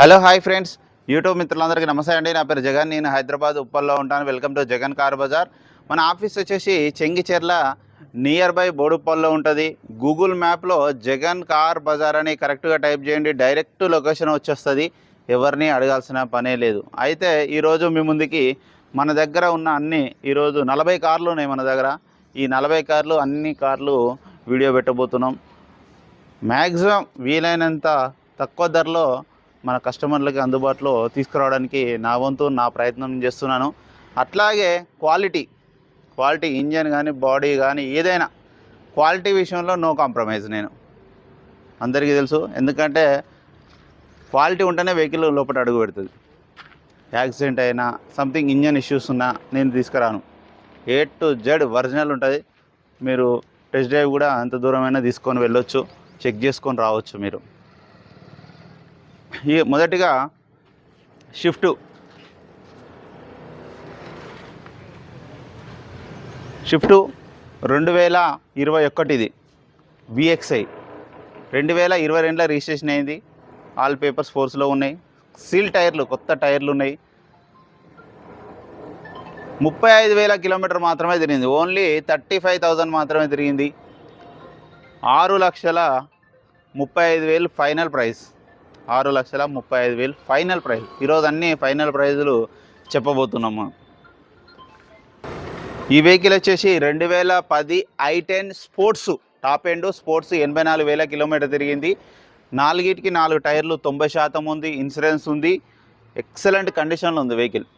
Hello hi friends. YouTube మిత్రులందరికీ నమస్తే అండి. నా పేరు జగన్. నేను హైదరాబాద్ ఉప్పల్లో ఉంటాను. Welcome to Jagan car bazaar. మన ఆఫీస్ వచ్చేసి చెంగిచెర్ల నియర్ బై బోడుప్పల్లో ఉంటుంది. గూగుల్ మ్యాప్లో జగన్ కార్ బజార్ అని కరెక్ట్గా టైప్ చేయండి. డైరెక్ట్ లొకేషన్ వచ్చేస్తుంది. ఎవరిని అడగాల్సిన పనే లేదు. అయితే ఈరోజు మీ ముందుకి మన దగ్గర ఉన్న అన్ని ఈరోజు నలభై కార్లు ఉన్నాయి మన దగ్గర. ఈ నలభై కార్లు అన్ని కార్లు వీడియో పెట్టబోతున్నాం. మ్యాక్సిమం వీలైనంత తక్కువ ధరలో మన కస్టమర్లకి అందుబాటులో తీసుకురావడానికి నా వంతు నా ప్రయత్నం చేస్తున్నాను. అట్లాగే క్వాలిటీ క్వాలిటీ ఇంజన్ కానీ బాడీ కానీ ఏదైనా క్వాలిటీ విషయంలో నో కాంప్రమైజ్ నేను. అందరికీ తెలుసు. ఎందుకంటే క్వాలిటీ ఉంటేనే వెహికల్ లోపల అడుగు పెడుతుంది. యాక్సిడెంట్ అయినా సంథింగ్ ఇంజన్ ఇష్యూస్ ఉన్నా నేను తీసుకురాను. ఏ టు జెడ్ ఒరిజినల్ ఉంటుంది. మీరు టెస్ట్ డ్రైవ్ కూడా అంత దూరమైనా తీసుకొని వెళ్ళొచ్చు. చెక్ చేసుకొని రావచ్చు మీరు. ఈ మొదటిగా షిఫ్ట్ షిఫ్ట్ రెండు వేల ఇరవై ఒకటిది విఎక్స్ఐ రెండు వేల ఇరవై రెండులో రిజిస్ట్రేషన్ అయింది. ఆల్ పేపర్స్ ఫోర్స్లో ఉన్నాయి. సీల్ టైర్లు కొత్త టైర్లు ఉన్నాయి. ముప్పై ఐదు వేల కిలోమీటర్ మాత్రమే తిరిగింది. ఓన్లీ థర్టీ ఫైవ్ థౌజండ్ మాత్రమే తిరిగింది. ఆరు లక్షల ముప్పై ఐదు వేలు ఫైనల్ ప్రైస్ ఆరు లక్షల ముప్పై ఐదు వేలు ఫైనల్ ప్రైజ్. ఈరోజు అన్ని ఫైనల్ ప్రైజులు చెప్పబోతున్నాము. ఈ వెహికల్ వచ్చేసి రెండు వేల పది I ten sports. Top end sports ఎనభై నాలుగు వేల కిలోమీటర్ తిరిగింది. నాలుగిటికి నాలుగు టైర్లు తొంభై శాతం ఉంది ఇన్సూరెన్స్ ఉంది. ఎక్సలెంట్ కండిషన్లో ఉంది వెహికల్.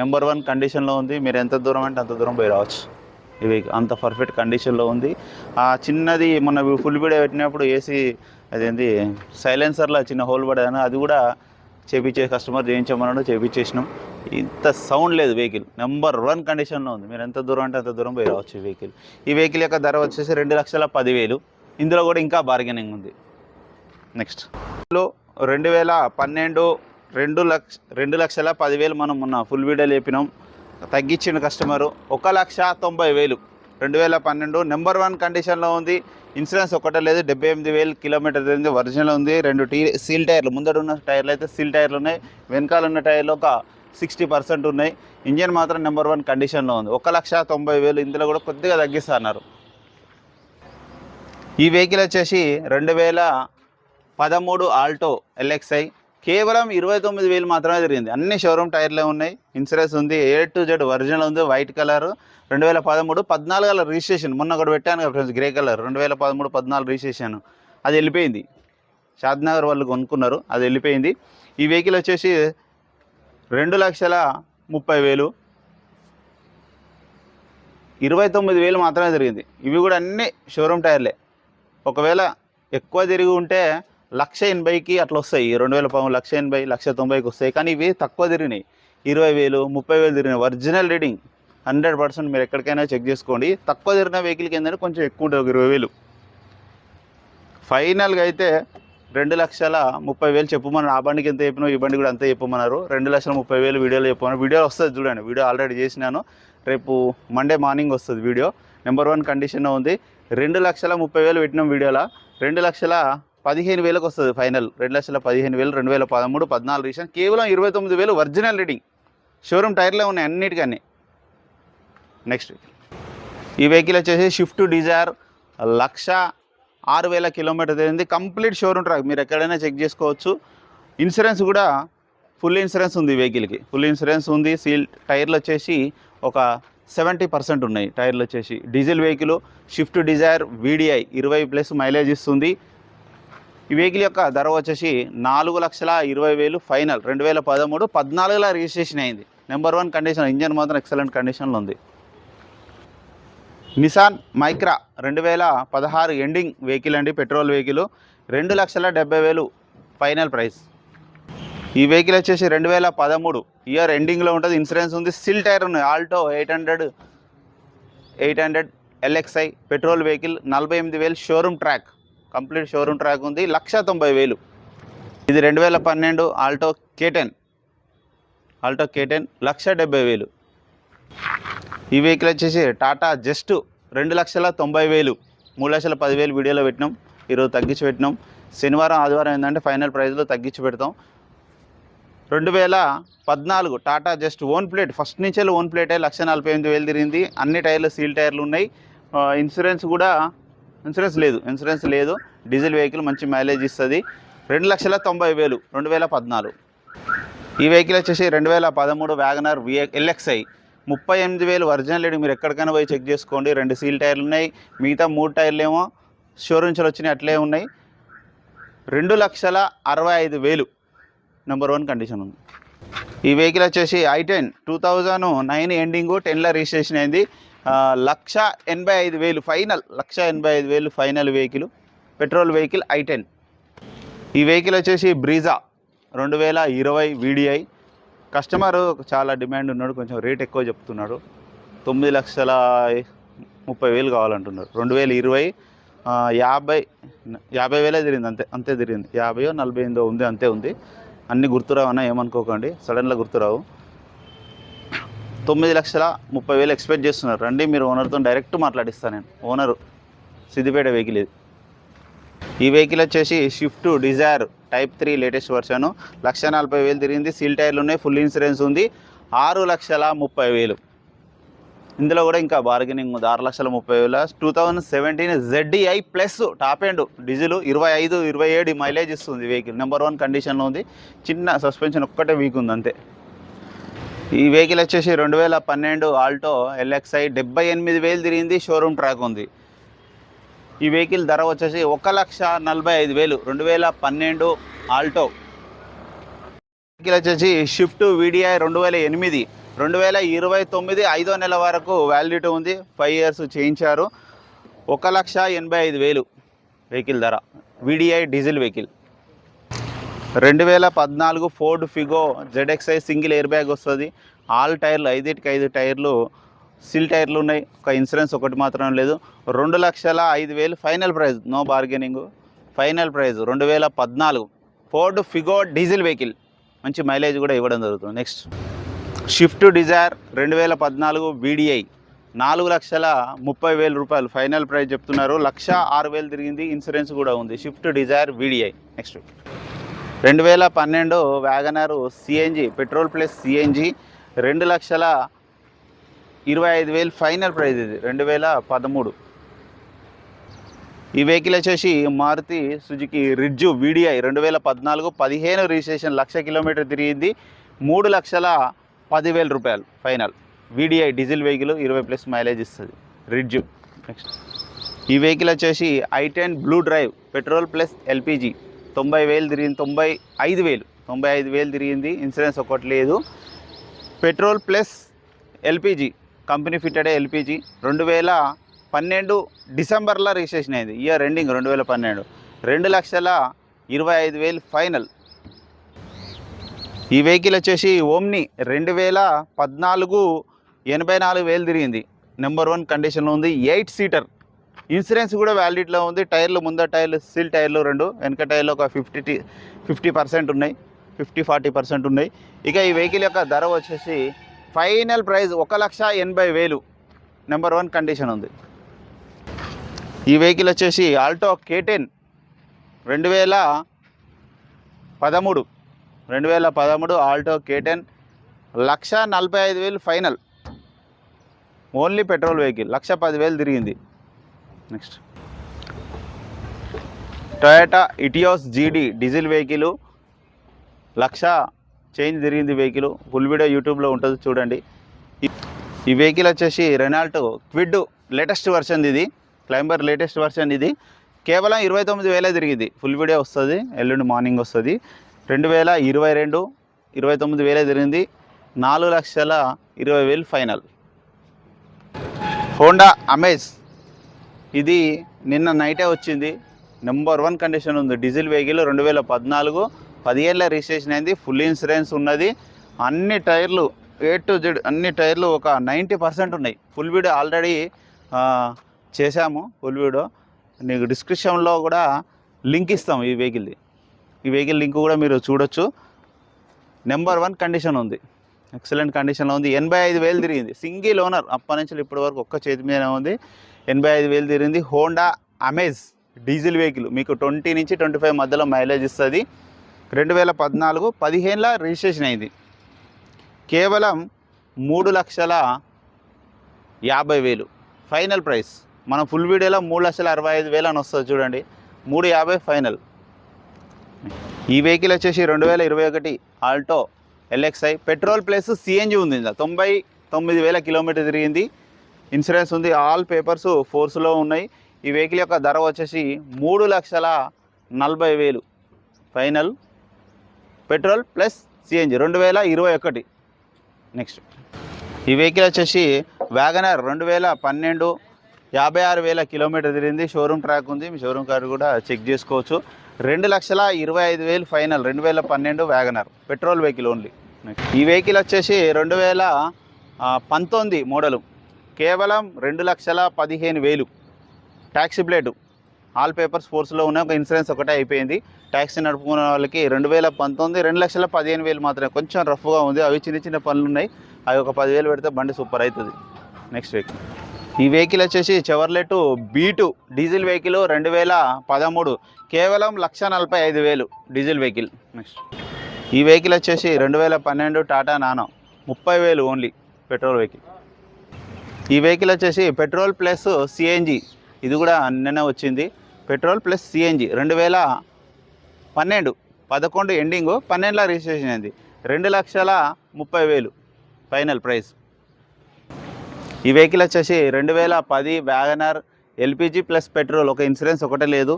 నెంబర్ వన్ కండిషన్లో ఉంది. మీరు ఎంత దూరం అంటే అంత దూరం పోయి రావచ్చు. ఈ వెహికల్ అంత పర్ఫెక్ట్ కండిషన్లో ఉంది. ఆ చిన్నది మొన్న ఫుల్ వీడియో పెట్టినప్పుడు ఏసీ అదేంది? సైలెన్సర్లో చిన్న హోల్ పడేదాను అది కూడా చేపించే కస్టమర్ చేయించమన్నాడు చేపించేసినాం. ఇంత సౌండ్ లేదు వెహికల్. నెంబర్ వన్ కండిషన్లో ఉంది. మీరు ఎంత దూరం అంటే అంత దూరం పోయి రావచ్చు ఈ వెహికల్. ఈ వెహికల్ యొక్క ధర వచ్చేసి రెండు లక్షల పదివేలు. ఇందులో కూడా ఇంకా బార్గెనింగ్ ఉంది. నెక్స్ట్. లో రెండు వేల పన్నెండు రెండు లక్ష రెండు లక్షల పదివేలు మనం మొన్న ఫుల్ వీడియో లేపినాం తగ్గించిన కస్టమరు ఒక లక్ష తొంభై వేలు. రెండు వేల పన్నెండు నెంబర్ వన్ కండిషన్లో ఉంది. ఇన్సూరెన్స్ ఒకటే లేదు డెబ్బై ఎనిమిది వేలు కిలోమీటర్ ఉంది ఒరిజినల్ ఉంది. రెండు టీ సీల్ టైర్లు ముందర ఉన్న టైర్లు అయితే సీల్ టైర్లు ఉన్నాయి. వెనకాల ఉన్న టైర్లు ఒక సిక్స్టీ పర్సెంట్ ఉన్నాయి. ఇంజన్ మాత్రం నెంబర్ వన్ కండిషన్లో ఉంది. ఒక లక్ష తొంభై వేలు ఇందులో కూడా కొద్దిగా తగ్గిస్తున్నారు. ఈ వెహికల్ వచ్చేసి రెండు వేల పదమూడు ఆల్టో ఎల్ఎక్స్ఐ. కేవలం ఇరవై తొమ్మిది వేలు మాత్రమే తిరిగింది అన్ని షోరూమ్ టైర్లే ఉన్నాయి. ఇన్సూరెన్స్ ఉంది. ఏ టు జెడ్ ఒరిజినల్ ఉంది. వైట్ కలర్ రెండు వేల పదమూడు పద్నాలుగు గల రిజిస్ట్రేషన్. మొన్న ఒకటి పెట్టాను కదా ఫ్రెండ్స్ గ్రే కలర్. రెండు వేల పదమూడు పద్నాలుగు రిజిస్ట్రేషన్. అది వెళ్ళిపోయింది. షాద్నగర్ వాళ్ళు కొనుక్కున్నారు. అది వెళ్ళిపోయింది. ఈ వెహికల్ వచ్చేసి రెండు లక్షల ముప్పై వేలు. ఇరవై తొమ్మిది వేలు మాత్రమే తిరిగింది ఇవి కూడా అన్నీ షోరూమ్ టైర్లే. ఒకవేళ ఎక్కువ తిరిగి ఉంటే లక్ష ఎనభైకి అట్లా వస్తాయి. రెండు వేల పాము లక్ష ఎనభై లక్ష తొంభైకి వస్తాయి. కానీ ఇవి తక్కువ తిరిగినాయి. ఇరవై వేలు ముప్పై వేలు తిరిగినాయి. ఒరిజినల్ రీడింగ్ హండ్రెడ్ పర్సెంట్ మీరు ఎక్కడికైనా చెక్ చేసుకోండి. తక్కువ తిరిగిన వెహికల్కి ఏంటంటే కొంచెం ఎక్కువ ఉంటుంది. ఒక ఇరవై వేలు. ఫైనల్గా అయితే రెండు లక్షల ముప్పై వేలు చెప్పమన్నారు. ఆ బండికి ఎంత చెప్పినా ఈ బండి కూడా అంతే చెప్పమన్నారు. రెండు లక్షల ముప్పై వేలు వీడియోలో చెప్పమన్నారు. వీడియో వస్తుంది చూడండి. వీడియో ఆల్రెడీ చేసినాను. రేపు మండే మార్నింగ్ వస్తుంది వీడియో. నెంబర్ వన్ కండిషన్లో ఉంది. రెండు లక్షల ముప్పై వేలు పెట్టినాం వీడియోలో. రెండు లక్షల పదిహేను వేలకు వస్తుంది ఫైనల్. రెండు లక్షల పదిహేను వేలు రెండు వేల పదమూడు పద్నాలుగు రీసెంట్ కేవలం ఇరవై తొమ్మిది వేలు ఒరిజినల్ రీడింగ్. షోరూమ్ టైర్లే ఉన్నాయి అన్నిటికన్నీ. నెక్స్ట్ ఈ వెహికల్ వచ్చేసి షిఫ్ట్ డిజైర్ లక్ష ఆరు వేల కిలోమీటర్ తిరిగింది. కంప్లీట్ షోరూమ్ ట్రాక్ మీరు ఎక్కడైనా చెక్ చేసుకోవచ్చు. ఇన్సూరెన్స్ కూడా ఫుల్ ఇన్సూరెన్స్ ఉంది ఈ వెహికల్కి ఫుల్ ఇన్సూరెన్స్ ఉంది. సీల్ టైర్లు వచ్చేసి ఒక సెవెంటీ పర్సెంట్ ఉన్నాయి టైర్లు వచ్చేసి. Diesel vehicle Swift Dzire VDI ఇరవై ప్లస్ మైలేజ్ ఇస్తుంది. ఈ వెహికల్ యొక్క ధర వచ్చేసి నాలుగు లక్షల ఇరవై వేలు ఫైనల్ రెండు వేల పదమూడు పద్నాలుగులో రిజిస్ట్రేషన్ అయింది. నెంబర్ వన్ కండిషన్ ఇంజన్ మాత్రం ఎక్సలెంట్ కండిషన్లో ఉంది. నిసాన్ మైక్రా రెండు వేల పదహారు ఎండింగ్ వెహికల్ అండి పెట్రోల్ వెహికల్ రెండు లక్షల డెబ్బై వేలు ఫైనల్ ప్రైస్ ఈ వెహికల్ వచ్చేసి రెండు వేల పదమూడు ఇయర్ ఎండింగ్లో ఉంటుంది. ఇన్సూరెన్స్ ఉంది. సిల్ టైర్ ఉంది. Alto eight hundred eight hundred LXI petrol vehicle నలభై ఎనిమిది వేలు showroom track complete showroom track ఉంది. లక్ష తొంభై వేలు. ఇది రెండు వేల పన్నెండు ఆల్టో కేటెన్. ఆల్టో కేటెన్ లక్ష డెబ్బై వేలు. ఈ వెహికల్ వచ్చేసి టాటా జస్ట్ రెండు లక్షల తొంభై వేలు. మూడు లక్షల పదివేలు వీడియోలో పెట్టినాం. ఈరోజు తగ్గించి పెట్టినాం. శనివారం ఆదివారం ఏంటంటే ఫైనల్ ప్రైస్లో తగ్గించి పెడతాం. రెండు వేల పద్నాలుగు Tata just own plate. First నుంచే ఓన్ ప్లేటే లక్ష నలభై ఎనిమిది వేలు తిరిగింది. అన్ని టైర్లు సీల్ టైర్లు ఉన్నాయి. ఇన్సూరెన్స్ కూడా ఇన్సూరెన్స్ లేదు. ఇన్సూరెన్స్ లేదు. డీజిల్ వెహికల్ మంచి మైలేజ్ ఇస్తుంది. రెండు లక్షల తొంభై వేలు రెండు వేల పద్నాలుగు. ఈ వెహికల్ వచ్చేసి రెండు వేల పదమూడు వ్యాగనర్ విఏ ఎల్ఎక్స్ఐ ముప్పై ఎనిమిది వేలు ఒరిజినల్ లేడు మీరు ఎక్కడికైనా పోయి చెక్ చేసుకోండి. రెండు సీల్ టైర్లు ఉన్నాయి. మిగతా మూడు టైర్లు ఏమో షోరూమ్స్లో వచ్చినాయి. అట్లే ఉన్నాయి. రెండు లక్షల అరవై ఐదు వేలు. నెంబర్ వన్ కండిషన్ ఉంది. ఈ వెహికల్ వచ్చేసి I ten. Two thousand nine ending టెన్లో రిజిస్ట్రేషన్ అయింది. లక్ష ఎనభై ఐదు వేలు ఫైనల్ లక్ష ఎనభై ఐదు వేలు final vehicle petrol vehicle I ten. ఈ వెహికల్ వచ్చేసి బ్రీజా రెండు వేల ఇరవై వీడిఐ. కస్టమర్ చాలా డిమాండ్ ఉన్నాడు కొంచెం రేట్ ఎక్కువ చెప్తున్నాడు. తొమ్మిది లక్షల ముప్పై వేలు కావాలంటున్నారు. రెండు వేల ఇరవై యాభై యాభై వేలే తిరిగింది అంతే అంతే తిరిగింది. యాభైయో నలభై ఎనిమిదో ఉంది అంతే ఉంది. అన్ని గుర్తురావు అన్న ఏమనుకోకండి సడన్గా గుర్తురావు. తొమ్మిది లక్షల ముప్పై వేలు ఎక్స్పెక్ట్ చేస్తున్నారు. రండి మీరు ఓనర్తో డైరెక్ట్ మాట్లాడిస్తాను నేను. ఓనరు సిద్దిపేట వెహికల్ ఇది. ఈ వెహికల్ వచ్చేసి Swift Dzire type three latest version లక్ష నలభై వేలు తిరిగింది. సీల్ టైర్లు ఉన్నాయి ఫుల్ ఇన్సూరెన్స్ ఉంది. ఆరు లక్షల ముప్పై వేలు. ఇందులో కూడా ఇంకా బార్గెనింగ్ ఉంది. ఆరు లక్షల ముప్పై వేల. Two thousand seventeen ZDI plus top end diesel ఇరవై ఐదు ఇరవై ఏడు మైలేజ్ ఇస్తుంది వెహికల్ నెంబర్ వన్ కండిషన్లో ఉంది. చిన్న సస్పెన్షన్ ఒక్కటే వీక్ ఉంది అంతే. ఈ వెహికల్ వచ్చేసి రెండు వేల పన్నెండు ఆల్టో ఎల్ఎక్స్ఐ డెబ్బై ఎనిమిది వేలు తిరిగింది షోరూమ్ ట్రాక్ ఉంది. ఈ వెహికల్ ధర వచ్చేసి ఒక లక్ష నలభై ఐదు వేలు రెండు వేల పన్నెండు ఆల్టో. వెహికల్ వచ్చేసి షిఫ్ట్ వీడిఐ రెండు వేల ఎనిమిది రెండు వేల ఇరవై తొమ్మిది ఐదో నెల వరకు వ్యాలిడిటీ ఉంది ఫైవ్ ఇయర్స్ చేయించారు. ఒక లక్ష ఎనభై ఐదు వేలు వెహికల్ ధర వీడిఐ డీజిల్ వెహికల్. రెండు వేల పద్నాలుగు Ford Figo ZXI single air bag వస్తుంది. ఆల్ టైర్లు ఐదుటికి ఐదు టైర్లు సిల్ టైర్లు ఉన్నాయి. ఒక ఇన్సూరెన్స్ ఒకటి మాత్రం లేదు. రెండు లక్షల ఐదు వేలు final price. No bargaining. Final price రెండు వేల పద్నాలుగు ఫోర్డ్ ఫిగో డీజిల్ వెహికల్. మంచి మైలేజ్ కూడా ఇవ్వడం జరుగుతుంది. నెక్స్ట్. షిఫ్ట్ డిజైర్ రెండు వేల పద్నాలుగు వీడిఐ. నాలుగు లక్షల ముప్పై వేల రూపాయలు. ఫైనల్ ప్రైస్ చెప్తున్నారు. లక్ష ఆరు వేలు తిరిగింది. ఇన్సూరెన్స్ కూడా ఉంది. Swift Dzire VDI. నెక్స్ట్. రెండు వేల పన్నెండు WagonR CNG petrol plus CNG రెండు లక్షల ఇరవై ఐదు వేలు ఫైనల్ ప్రైజ్ ఇది రెండు వేల పదమూడు. ఈ వెహికల్ వచ్చేసి మారుతి సుజుకి రిడ్జు వీడిఐ రెండు వేల పద్నాలుగు పదిహేను రిజిస్ట్రేషన్ లక్ష కిలోమీటర్ తిరిగింది మూడు లక్షల పదివేల రూపాయలు ఫైనల్. వీడిఐ డీజిల్ వెహికల్ ఇరవై ప్లస్ మైలేజ్ ఇస్తుంది రిడ్జు. నెక్స్ట్ ఈ వెహికల్ వచ్చేసి I ten blue drive petrol plus LPG. తొంభై వేలు తిరిగింది తొంభై ఐదు వేలు. తొంభై ఐదు వేలు తిరిగింది ఇన్సూరెన్స్ ఒకటి లేదు. Petrol plus LPG company fitted LPG. రెండు వేల పన్నెండు డిసెంబర్లో రిజిస్ట్రేషన్ అయింది. ఇయర్ ఎండింగ్ రెండు వేల పన్నెండు. రెండు లక్షల ఇరవై ఐదు వేలు ఫైనల్. ఈ వెహికల్ వచ్చేసి ఓమ్ని రెండు వేల పద్నాలుగు ఎనభై నాలుగు వేలు తిరిగింది. నెంబర్ వన్ కండిషన్లో ఉంది ఎయిట్ సీటర్. ఇన్సూరెన్స్ కూడా వ్యాలిడిట్లో ఉంది. టైర్లు ముందర టైర్లు సిల్ టైర్లు రెండు. వెనక టైర్లు ఒక ఫిఫ్టీ ఫిఫ్టీ పర్సెంట్ ఉన్నాయి. ఫిఫ్టీ ఫార్టీ పర్సెంట్ ఉన్నాయి. ఇక ఈ వెహికల్ యొక్క ధర వచ్చేసి ఫైనల్ ప్రైస్ ఒక లక్ష ఎనభై వేలు. నెంబర్ వన్ కండిషన్ ఉంది. ఈ వెహికల్ వచ్చేసి ఆల్టో కేటెన్ రెండు వేల పదమూడు. రెండు వేల పదమూడు ఆల్టో కేటెన్ లక్ష నలభై ఐదు వేలు final. Only petrol vehicle lakh పదివేలు తిరిగింది. Next Toyota Etios GD diesel vehicle lakh change తిరిగింది వెహికల్ ఫుల్ వీడియో యూట్యూబ్లో ఉంటుంది చూడండి. ఈ- ఈ వెహికల్ వచ్చేసి రెనాల్టో క్విడ్ లేటెస్ట్ వర్షన్ ఇది. క్లైంబర్ లేటెస్ట్ వర్షన్ ఇది. కేవలం ఇరవై తొమ్మిది వేలే తిరిగింది. ఫుల్ వీడియో వస్తుంది. ఎల్లుండి మార్నింగ్ వస్తుంది. రెండు వేల ఇరవై రెండు ఇరవై తొమ్మిది వేలే తిరిగింది. నాలుగు లక్షల ఇరవై వేలు ఫైనల్ హోండా అమేజ్ ఇది నిన్న నైటే వచ్చింది. నెంబర్ వన్ కండిషన్ ఉంది. డీజిల్ వెహికల్ రెండు వేల పద్నాలుగు పదిహేళ్ళ రిజిస్ట్రేషన్ అయింది. ఫుల్ ఇన్సూరెన్స్ ఉన్నది. అన్ని టైర్లు ఏ టు జెడ్ అన్ని టైర్లు ఒక నైంటీ పర్సెంట్ ఉన్నాయి. ఫుల్ వీడియో ఆల్రెడీ చేశాము ఫుల్ వీడియో నీకు డిస్క్రిప్షన్లో కూడా లింక్ ఇస్తాం ఈ వెహికల్ది ఈ వెహికల్ లింక్ కూడా మీరు చూడొచ్చు. నెంబర్ వన్ కండిషన్ ఉంది. ఎక్సలెంట్ కండిషన్లో ఉంది. ఎనభై ఐదు వేలు తిరిగింది. సింగిల్ ఓనర్ అప్పటి నుంచి ఇప్పటి వరకు ఒక్క చేతి మీద ఉంది. ఎనభై ఐదు వేలు తిరిగింది హోండా అమేజ్ డీజిల్ వెహికల్ మీకు ట్వంటీ నుంచి ట్వంటీ ఫైవ్ మధ్యలో మైలేజ్ ఇస్తుంది. రెండు వేల పద్నాలుగు పదిహేనుల రిజిస్ట్రేషన్ అయింది. కేవలం మూడు లక్షల యాభై వేలు. Final price. మనం ఫుల్ వీడియోలో మూడు లక్షల అరవై ఐదు వేలు అని వస్తుంది చూడండి. మూడు యాభై ఫైనల్. ఈ వెహికల్ వచ్చేసి రెండు వేల ఇరవై ఒకటి Alto LXi petrol plus CNG ఉంది ఇందులో. తొంభై తొమ్మిది వేల కిలోమీటర్ తిరిగింది. ఇన్సూరెన్స్ ఉంది. ఆల్ పేపర్స్ ఫోర్స్లో ఉన్నాయి. ఈ వెహికల్ యొక్క ధర వచ్చేసి మూడు లక్షల నలభై వేలు. ఫైనల్. పెట్రోల్ ప్లస్ సిఎన్జి రెండు వేల ఇరవై ఒకటి. నెక్స్ట్. ఈ వెహికల్ వచ్చేసి వ్యాగనర్ రెండు వేల పన్నెండు యాభై ఆరు వేల కిలోమీటర్ తిరిగింది. షోరూమ్ ట్రాక్ ఉంది. మీ షోరూమ్ కార్డు కూడా చెక్ చేసుకోవచ్చు. రెండు లక్షల ఇరవై ఐదు వేలు ఫైనల్. రెండు వేల పన్నెండు వ్యాగనర్. Petrol vehicle only. ఈ వెహికల్ వచ్చేసి రెండు వేల పంతొమ్మిది మోడలు. కేవలం రెండు లక్షల పదిహేను వేలు. ట్యాక్సీ ప్లేటు ఆల్ పేపర్స్ ఫోర్స్లో ఉన్న ఒక ఇన్సూరెన్స్ ఒకటే అయిపోయింది. ట్యాక్సీ నడుపుకునే వాళ్ళకి రెండు వేల పంతొమ్మిది రెండు లక్షల పదిహేను వేలు మాత్రమే. కొంచెం రఫ్గా ఉంది. అవి చిన్న చిన్న పనులు ఉన్నాయి అవి ఒక పదివేలు పెడితే బండి సూపర్ అవుతుంది. నెక్స్ట్ వెహికల్ ఈ వెహికల్ వచ్చేసి చెవర్లెట్ బీటు డీజిల్ వెహికల్ రెండు వేల పదమూడు. కేవలం లక్ష నలభై ఐదు వేలు డీజిల్ వెహికల్ నెక్స్ట్ ఈ వెహికల్ వచ్చేసి రెండు వేల పన్నెండు టాటా నానో ముప్పై వేలు ఓన్లీ పెట్రోల్ వెహికల్ ఈ వెహికల్ వచ్చేసి పెట్రోల్ ప్లస్ సిఎన్జి. ఇది కూడా నిన్న వచ్చింది. Petrol plus CNG. రెండు వేల పన్నెండు. పదకొండు ఎండింగ్ పన్నెండులో రిజిస్ట్రేషన్ అయింది. రెండు లక్షల ముప్పై వేలు ఫైనల్ ప్రైస్. ఈ వెహికల్ వచ్చేసి రెండు వేల పది వ్యాగనర్ ఎల్పిజి ప్లస్ పెట్రోల్. ఒక ఇన్సూరెన్స్ ఒకటే లేదు.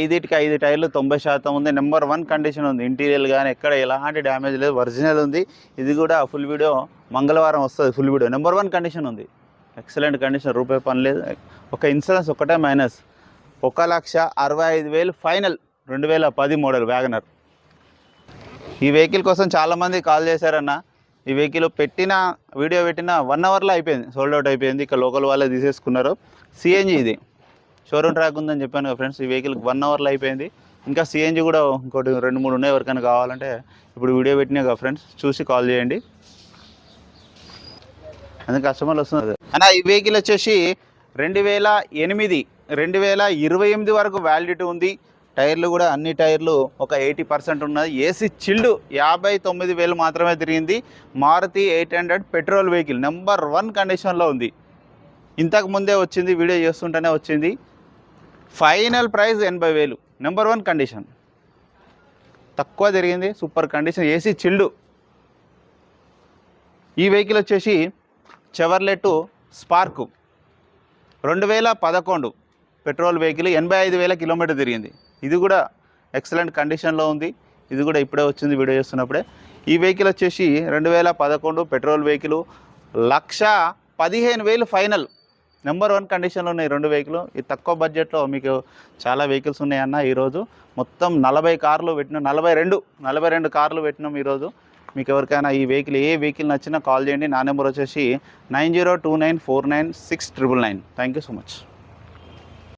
ఐదుటికి ఐదు టైర్లు తొంభై శాతం ఉంది. నెంబర్ వన్ కండిషన్ ఉంది. ఇంటీరియర్ కానీ ఎక్కడ ఎలాంటి డ్యామేజ్ లేదు. ఒరిజినల్ ఉంది. ఇది కూడా ఫుల్ వీడియో మంగళవారం వస్తుంది full video. Number one condition ఉంది. ఎక్సలెంట్ కండిషన్ రూపాయి పని లేదు. ఒక ఇన్సూరెన్స్ ఒకటే మైనస్ ఒక లక్ష అరవై ఐదు వేలు ఫైనల్ రెండు వేల పది మోడల్ వ్యాగనర్ ఈ వెహికల్ కోసం చాలామంది కాల్ చేశారన్న. ఈ వెహికల్ పెట్టిన వీడియో పెట్టిన వన్ అవర్లో అయిపోయింది. సోల్డ్ అవుట్ అయిపోయింది. ఇక లోకల్ వాళ్ళే తీసేసుకున్నారు. సిఎన్జి ఇది. షోరూమ్ ట్రాక్ ఉందని చెప్పాను కదా ఫ్రెండ్స్ ఈ వెహికల్ వన్ అవర్లో అయిపోయింది. ఇంకా సిఎన్జి కూడా ఇంకోటి రెండు మూడు ఉన్నాయి ఎవరికైనా కావాలంటే. ఇప్పుడు వీడియో పెట్టినా కదా ఫ్రెండ్స్ చూసి కాల్ చేయండి. అందుకే కస్టమర్లు వస్తున్నారు. అన్న ఈ వెహికల్ వచ్చేసి రెండు వేల ఎనిమిది రెండు వేల ఇరవై ఎనిమిది వరకు వ్యాలిడిటీ ఉంది. టైర్లు కూడా అన్ని టైర్లు ఒక ఎయిటీ పర్సెంట్ ఉన్నది. ఏసీ చిల్డ్ యాభై తొమ్మిది వేలు మాత్రమే తిరిగింది. Maruti eight hundred petrol vehicle number one కండిషన్లో ఉంది. ఇంతకు ముందే వచ్చింది వీడియో చేస్తుంటేనే వచ్చింది. ఫైనల్ ప్రైస్ ఎనభై వేలు. నెంబర్ వన్ కండిషన్ తక్కువ తిరిగింది సూపర్ కండిషన్ ఏసీ చిల్డు ఈ వెహికల్ వచ్చేసి చెవర్లెట్ స్పార్కు. రెండు వేల పదకొండు పెట్రోల్ వెహికల్ ఎనభై ఐదు వేల కిలోమీటర్ తిరిగింది. ఇది కూడా ఎక్సలెంట్ కండిషన్లో ఉంది. ఇది కూడా ఇప్పుడే వచ్చింది వీడియో చేస్తున్నప్పుడే. ఈ వెహికల్ వచ్చేసి రెండు వేల పదకొండు పెట్రోల్ వెహికల్ లక్ష పదిహేను వేలు ఫైనల్. నెంబర్ వన్ కండిషన్లో ఉన్నాయి రెండు వెహికల్. ఈ తక్కువ బడ్జెట్లో మీకు చాలా వెహికల్స్ ఉన్నాయన్న ఈరోజు. మొత్తం నలభై కార్లు పెట్టినాం నలభై రెండు నలభై రెండు కార్లు పెట్టినాం ఈరోజు. మీకు ఎవరికైనా ఈ వెహికల్ ఏ వెహికల్ నచ్చినా కాల్ చేయండి. నా నెంబర్ వచ్చేసి nine zero two nine four nine six triple nine. Thank you so much.